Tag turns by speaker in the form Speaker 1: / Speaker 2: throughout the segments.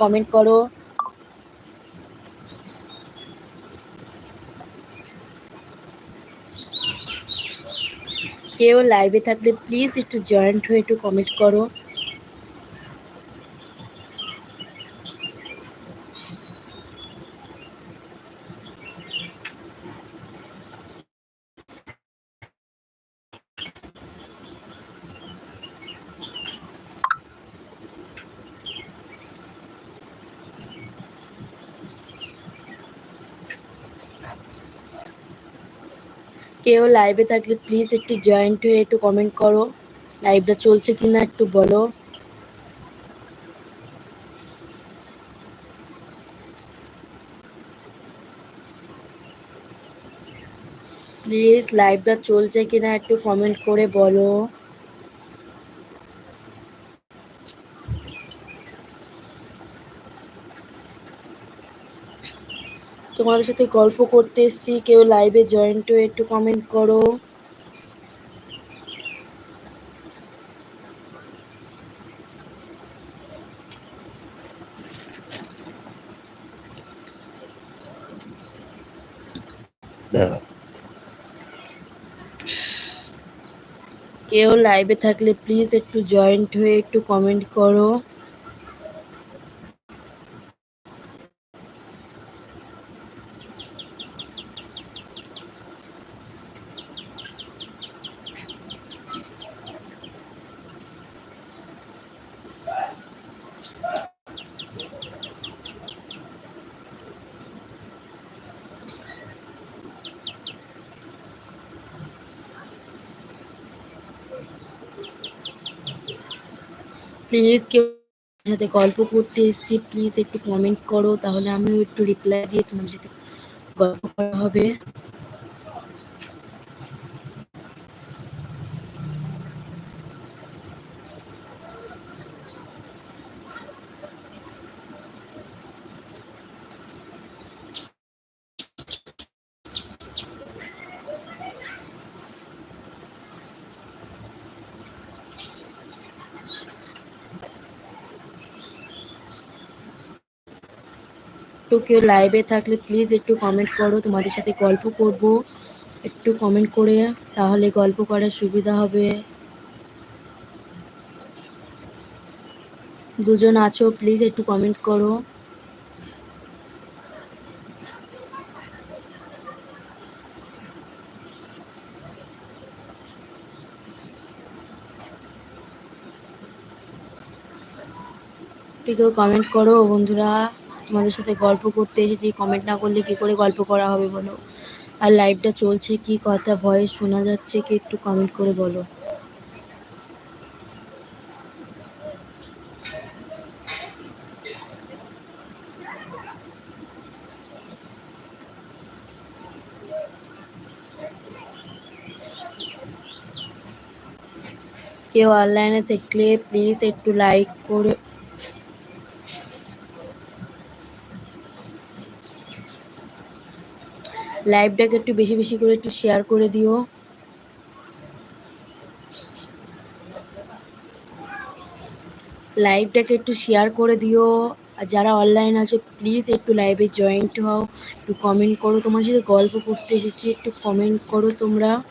Speaker 1: Comment করো। কেউ লাইভে থাকলে প্লিজ একটু জয়েন্ট হয়ে একটু কমেন্ট করো। কেউ লাইভে থাকলে প্লিজ একটু জয়েন্ট হয়ে একটু কমেন্ট করো। লাইভটা চলছে কিনা একটু বলো। প্লিজ লাইভটা চলছে কিনা একটু কমেন্ট করে বলো। তোমাদের সাথে গল্প করতে এসছি কেউ লাইভে জয়েন্ট হয়ে একটু কমেন্ট করো। কেউ লাইভে থাকলে প্লিজ একটু জয়েন্ট হয়ে একটু কমেন্ট করো। প্লিজ কেউ সাথে গল্প করতে এসছি প্লিজ একটু কমেন্ট করো, তাহলে আমিও একটু রিপ্লাই দিয়ে তোমার সাথে গল্প করা হবে। একটু কেউ লাইভে থাকলে প্লিজ একটু কমেন্ট করো, তোমাদের সাথে গল্প করব। একটু কমেন্ট করে, তাহলে গল্প করার সুবিধা হবে। দুজন আছো প্লিজ একটু কমেন্ট করো। কেউ কমেন্ট করো, বন্ধুরা। তোমাদের সাথে গল্প করতে এসেছি কমেন্ট না করলে কি করে গল্প করা হবে বলো? আর লাইভটা চলছে কি কথা ভয়েস শোনা যাচ্ছে কি একটু কমেন্ট করে বলো। কেউ অনলাইনে থাকলে প্লিজ একটু লাইক করে লাইভটাকে একটু বেশি বেশি করে একটু শেয়ার করে দিও। লাইভটাকে একটু শেয়ার করে দিও। আর যারা অনলাইন আছো প্লিজ একটু লাইভে জয়েন্ট হও। একটু কমেন্ট করো। তোমার সাথে গল্প করতে এসেছি, একটু কমেন্ট করো তোমরা।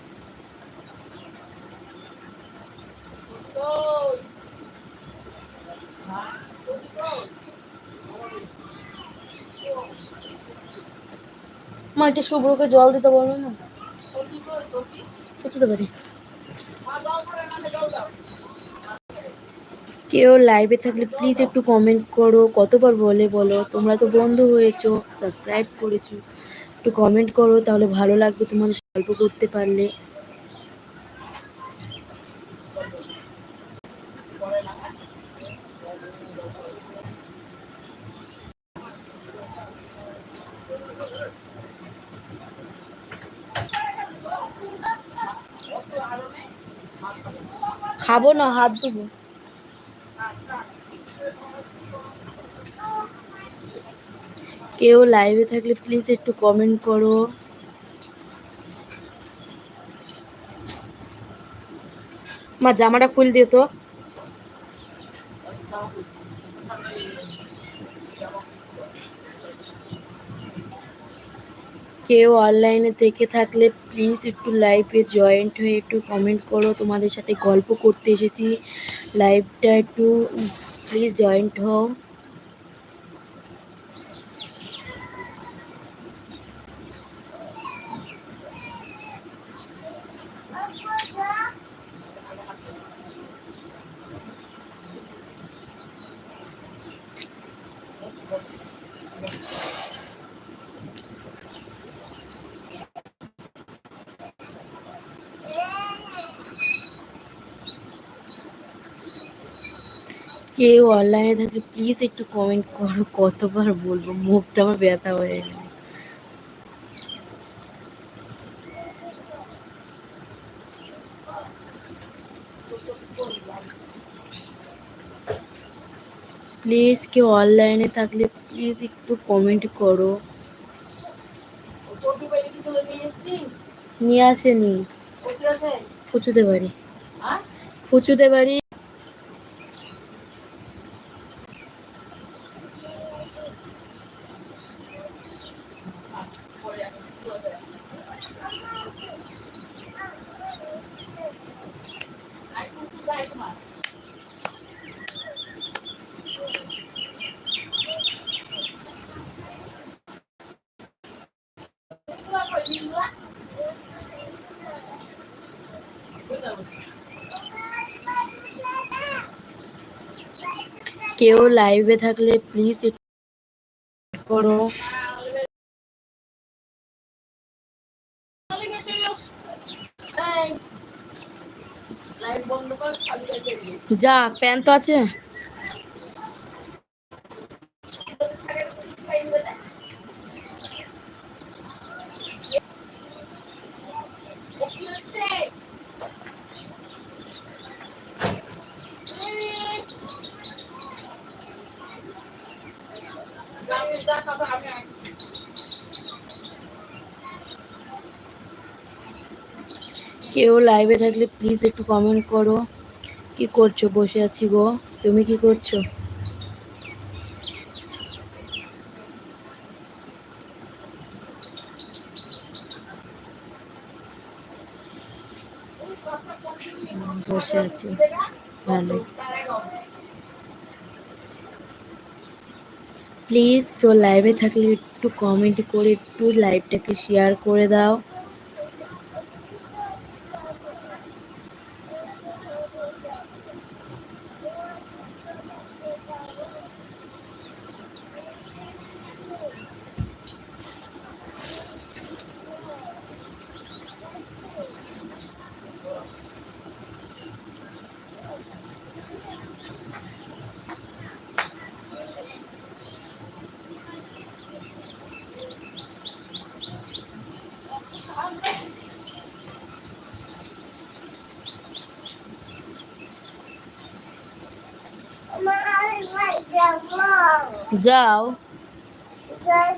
Speaker 1: মা শুভ্রকে জল দিতে বলো না। বুঝতে পারি। কেউ লাইভে থাকলে প্লিজ একটু কমেন্ট করো, কতবার বলে বলো। তোমরা তো বন্ধু হয়েছো সাবস্ক্রাইব করেছ। একটু কমেন্ট করো, তাহলে ভালো লাগবে তোমাদের গল্প করতে পারলে। খাব না, হাত ধুবো। কেউ লাইভে থাকলে প্লিজ একটু কমেন্ট করো। মা, জামাটা খুল দিও তো। কেউ অনলাইনে থেকে থাকলে প্লিজ একটু লাইভে জয়েন্ট হয়ে একটু কমেন্ট করো। তোমাদের সাথে গল্প করতে এসেছি। লাইভটা একটু প্লিজ জয়েন্ট হও। কেউ অনলাইনে থাকলে প্লিজ একটু কমেন্ট করো কতবার বলব মুখটা আমার ব্যথা হয়ে গেল। প্লিজ কেউ অনলাইনে থাকলে প্লিজ একটু কমেন্ট করো। নিয়ে আসেনি। ফুচুতে বাড়ি। ফুচুতে বাড়ি কেউ লাইভে থাকলে প্লিজ করো। যা প্যান তো আছে। কেউ লাইভে থাকলে প্লিজ একটু কমেন্ট করো। কি করছ? বসে আছি গো। তুমি কি করছ? বসে আছি। ভালো প্লিজ কেউ লাইভে থাকলে একটু কমেন্ট করে একটু লাইভটাকে শেয়ার করে দাও। যাও।